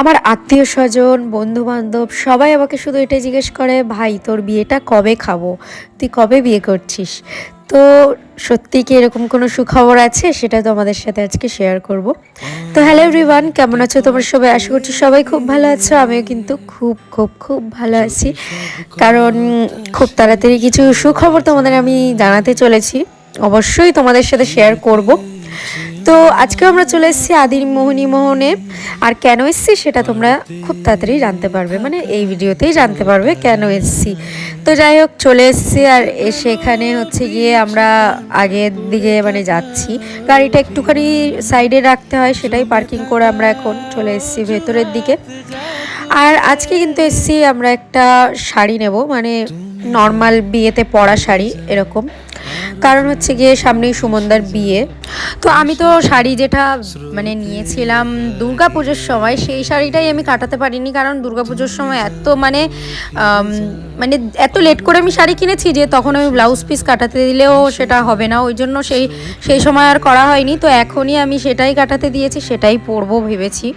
আমার আত্মীয় স্বজন বন্ধু বান্ধব সবাই আমাকে শুধু এটাই জিজ্ঞেস করে, ভাই, তোর বিয়েটা কবে খাব? তুই কবে বিয়ে করছিস? তো সত্যি কি এরকম কোনো সুখবর আছে? সেটা তো আমাদের সাথে আজকে শেয়ার করব। তো হ্যালো এভরিওয়ান কেমন আছো তোমার সবাই? আশা করছি সবাই খুব ভালো আছো। আমিও কিন্তু খুব খুব খুব ভালো আছি। কারণ খুব তাড়াতাড়ি কিছু সুখবর তোমাদের আমি জানাতে চলেছি। অবশ্যই তোমাদের সাথে শেয়ার করব। তো আজকে আমরা চলে এসেছি আদির মোহনী মোহনে। আর কেন এসেছি সেটা তোমরা খুব তাড়াতাড়ি জানতে পারবে। মানে এই ভিডিওতেই জানতে পারবে কেন এসেছি। তো যাই হোক, চলে এসেছি আর এসে এখানে হচ্ছে গিয়ে আমরা আগের দিকে মানে যাচ্ছি। গাড়িটা একটুখানি সাইডে রাখতে হয়, সেটাই পার্কিং করে আমরা এখন চলে এসেছি ভেতরের দিকে। আর আজকে কিন্তু এসেছি আমরা একটা শাড়ি নেব মানে নর্মাল বিয়েতে পরা শাড়ি এরকম। কারণ হচ্ছে গিয়ে সামনেই সুমনদার বিয়ে। তো আমি তো শাড়ি যেটা মানে নিয়েছিলাম দুর্গা পুজোর সময়, সেই শাড়িটাই আমি কাটাতে পারিনি কারণ দুর্গা পুজোর সময় এত মানে মানে এত লেট করে আমি শাড়ি কিনেছি যে তখন আমি ব্লাউজ পিস কাটাতে দিলেও সেটা হবে না। ওই জন্য সেই সেই সময় আর করা হয়নি। তো এখনই আমি সেটাই কাটাতে দিয়েছি, সেটাই পরবো ভেবেছি।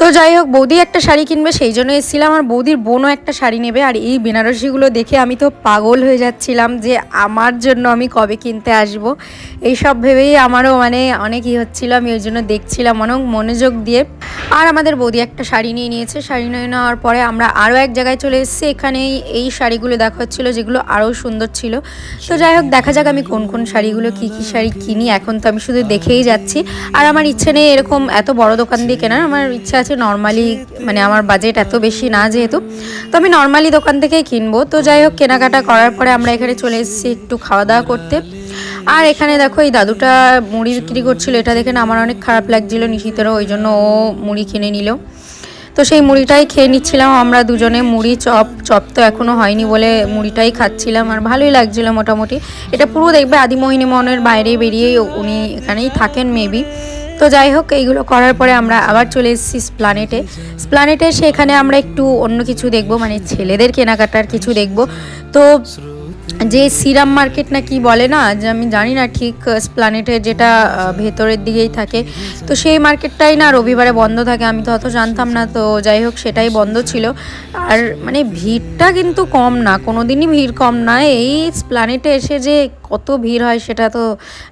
তো যাই হোক, বৌদি একটা শাড়ি কিনবে, সেই জন্য এসেছিলাম। আর বৌদির বোনও একটা শাড়ি নেবে। আর এই বেনারসিগুলো দেখে আমি তো পাগল হয়ে যাচ্ছিলাম যে আমার জন্য আমি কবে কিনতে আসব। এই সব ভেবেই আমারও মানে অনেক ই হচ্ছিল, আমি ওই জন্য দেখছিলাম অনেক মনোযোগ দিয়ে। আর আমাদের বৌদি একটা শাড়ি নিয়ে নিয়েছে। শাড়ি নিয়ে নেওয়ার পরে আমরা আরও এক জায়গায় চলে এসেছি। এখানে এই শাড়িগুলো দেখা হচ্ছিল, যেগুলো আরও সুন্দর ছিল। তো যাই হোক, দেখা যাক আমি কোন কোন শাড়িগুলো, কী কী শাড়ি কিনি। এখন তো আমি শুধু দেখেই যাচ্ছি। আর আমার ইচ্ছে নেই এরকম এত বড় দোকান দিয়ে কেনার। আমার ইচ্ছা আছে নর্মালি মানে আমার বাজেট এত বেশি না যেহেতু, তো আমি নর্মালি দোকান থেকেই কিনবো। তো যাই হোক, কেনাকাটা করার পরে আমরা এখানে চলে এসেছি একটু খাওয়া দাওয়া করতে। আর এখানে দেখো, এই দাদুটা মুড়ি বিক্রি করছিল, এটা দেখে না আমার অনেক খারাপ লাগছিল নিশিতেরও, ওই জন্য ও মুড়ি কিনে নিল। তো সেই মুড়িটাই খেয়ে নিচ্ছিলাম, আমরা দুজনে মুড়ি চপ চপ তো এখনও হয়নি বলে মুড়িটাই খাচ্ছিলাম, আর ভালোই লাগছিল মোটামুটি। এটা পুরো দেখবে আদিমোহিনী মনের বাইরে বেরিয়েই উনি এখানেই থাকেন মেবি তো যাই হোক, এইগুলো করার পরে আমরা আবার চলে এসেছি স্প্লানেটে স্প্লানেটে সেখানে আমরা একটু অন্য কিছু দেখব মানে ছেলেদের কেনাকাটার কিছু দেখব। তো যে সিরাম মার্কেট না কি বলে না, যে আমি জানি না ঠিক স্প্লানেটের যেটা ভেতরের দিকেই থাকে। তো সেই মার্কেটটাই না রবিবারে বন্ধ থাকে, আমি তো অত জানতাম না, তো যাই হোক সেটাই বন্ধ ছিল। আর মানে ভিড়টা কিন্তু কম না কোনো দিনই ভিড় কম না। এই স্প্লানেটে এসে যে কত ভিড় হয় সেটা তো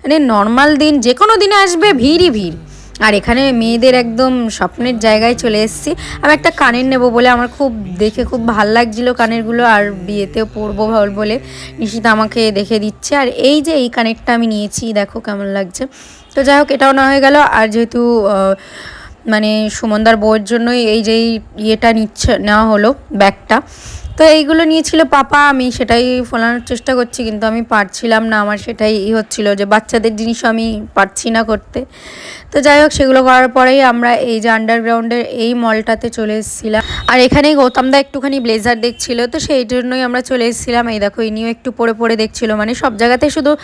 মানে নর্মাল দিন যে কোনো দিনে আসবে, ভিড়ই ভিড়। আর এখানে মেয়েদের একদম স্বপ্নের জায়গায় চলে এসেছি। আমি একটা কানের নেব বলে আমার খুব দেখে খুব ভালো লাগছিল কানেরগুলো আর বিয়েতেও পরবো ভাবল বলে নিশিতা আমাকে দেখে দিচ্ছে। আর এই যে এই কানেরটা আমি নিয়েছি, দেখো কেমন লাগছে। তো যাই হোক, এটাও না হয়ে গেল। আর যেহেতু মানে সুমনদার বউয়ের জন্যই এই যে ইয়েটা নিচ্ছে, নেওয়া হলো ব্যাগটা। তো এইগুলো নিয়েছিল পাপা, আমি সেটাই ফোলানোর চেষ্টা করছি, কিন্তু আমি পারছিলাম না। আমার সেটাই হচ্ছিল যে বাচ্চাদের জিনিসও আমি পারছি না করতে। তো যাই হোক, সেগুলো করার পরেই আমরা এই যে আন্ডারগ্রাউন্ডের এই মলটাতে চলে এসেছিলাম। আর এখানেই গৌতমদা একটুখানি ব্লেজার দেখছিল, তো সেই জন্যই আমরা চলে এসেছিলাম। এই দেখো, ইনিও একটু পরে পরে দেখছিল। মানে সব জায়গাতে শুধু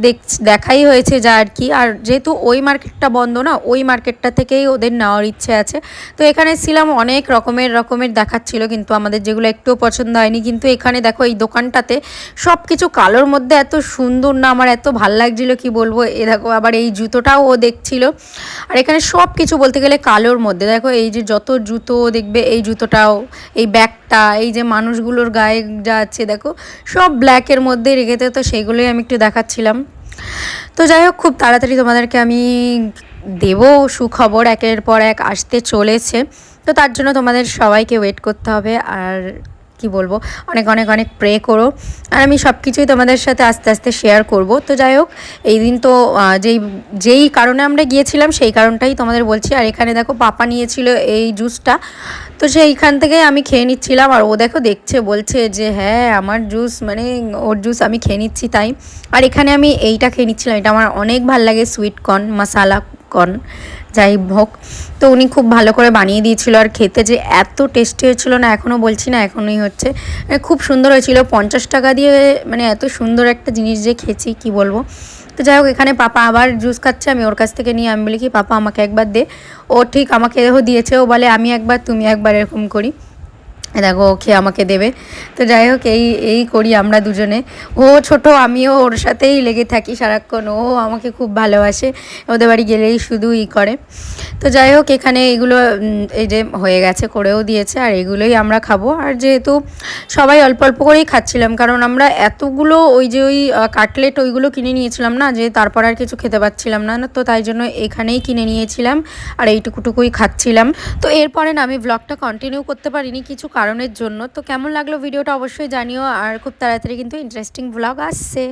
দেখ- দেখাই হয়েছে যা আর কি। আর যেহেতু ওই মার্কেটটা বন্ধ না, ওই মার্কেটটা থেকেই ওদের নেওয়ার ইচ্ছে আছে। তো এখানে ছিলাম অনেক রকমের রকমের দেখাচ্ছিল, কিন্তু আমাদের যেগুলো একটুও পছন্দ হয়নি। কিন্তু এখানে দেখো, এই দোকানটাতে সব কিছু কালোর মধ্যে এত সুন্দর না, আমার এত ভালো লাগছিল, কি বলব? এ দেখো, আবার এই জুতোটাও ও দেখছিল। আর এখানে সব কিছু বলতে গেলে কালোর মধ্যে। দেখো এই যে যত জুতো দেখবে, এই জুতোটাও, এই ব্যাগটা, এই যে মানুষগুলোর গায়ে যা আছে, দেখো, সব ব্ল্যাকের মধ্যে রেখেতে তো সেইগুলোই আমি একটু দেখাচ্ছিলাম। তো যাই হোক, খুব তাড়াতাড়ি তোমাদেরকে আমি দেব সুখবর। একের পর এক আসতে চলেছে। তো তার জন্য তোমাদের সবাইকে ওয়েট করতে হবে। আর কি বলব, অনেক অনেক অনেক প্রে করো। আর আমি সব কিছুই তোমাদের সাথে আস্তে আস্তে শেয়ার করব। তো যাই হোক, এই দিন তো যেই যেই কারণে আমরা গিয়েছিলাম, সেই কারণটাই তোমাদের বলছি। আর এখানে দেখো, পাপা নিয়েছিল এই জুসটা তো সেইখান থেকে আমি খেয়ে নিচ্ছিলাম। আর ও দেখো, দেখছে, বলছে যে হ্যাঁ আমার জুস মানে ওর জুস আমি খেয়ে নিচ্ছি তাই। আর এখানে আমি এইটা খেয়ে নিচ্ছিলাম। এটা আমার অনেক ভালো লাগে সুইট কর্ন মশালা কর্ন যাই হোক, তো উনি খুব ভালো করে বানিয়ে দিয়েছিল আর খেতে যে এত টেস্টি হয়েছিল না এখনও বলছি না, এখনই হচ্ছে। খুব সুন্দর হয়েছিল, পঞ্চাশ টাকা দিয়ে মানে এত সুন্দর একটা জিনিস যে খেয়েছি, কি বলব। তো যাই হোক, এখানে পাপা আবার জুস খাচ্ছে, আমি ওর কাছ থেকে নিয়ে, আমি বলি, কি পাপা, আমাকে একবার দে। ও ঠিক আমাকে দিয়েছে, ও বলে, আমি একবার, তুমি একবার এরকম করি। দেখো ও খেয়ে আমাকে দেবে। তো যাই হোক, এই এই করি আমরা দুজনে। ও ছোট, আমিও ওর সাথেই লেগে থাকি সারাক্ষণ। ও আমাকে খুব ভালোবাসে, ওদের বাড়ি গেলেই শুধু ই করে। তো যাই হোক, এখানে এগুলো এই যে হয়ে গেছে, করেও দিয়েছে, আর এগুলোই আমরা খাব। আর যেহেতু সবাই অল্প অল্প করেই খাচ্ছিলাম, কারণ আমরা এতগুলো ওই যে ওই কাটলেট ওইগুলো কিনে নিয়েছিলাম না, যে তারপর আর কিছু খেতে পাচ্ছিলাম না, তো তাই জন্য এখানেই কিনে নিয়েছিলাম, আর এইটুকুটুকুই খাচ্ছিলাম। তো এরপরে না, আমি ব্লগটা কন্টিনিউ করতে পারিনি, কিছু কারণের জন্য। তো কেমন লাগল ভিডিওটা অবশ্যই জানিও। আর খুব তাড়াতাড়ি কিন্তু ইন্টারেস্টিং ব্লগ আসছে।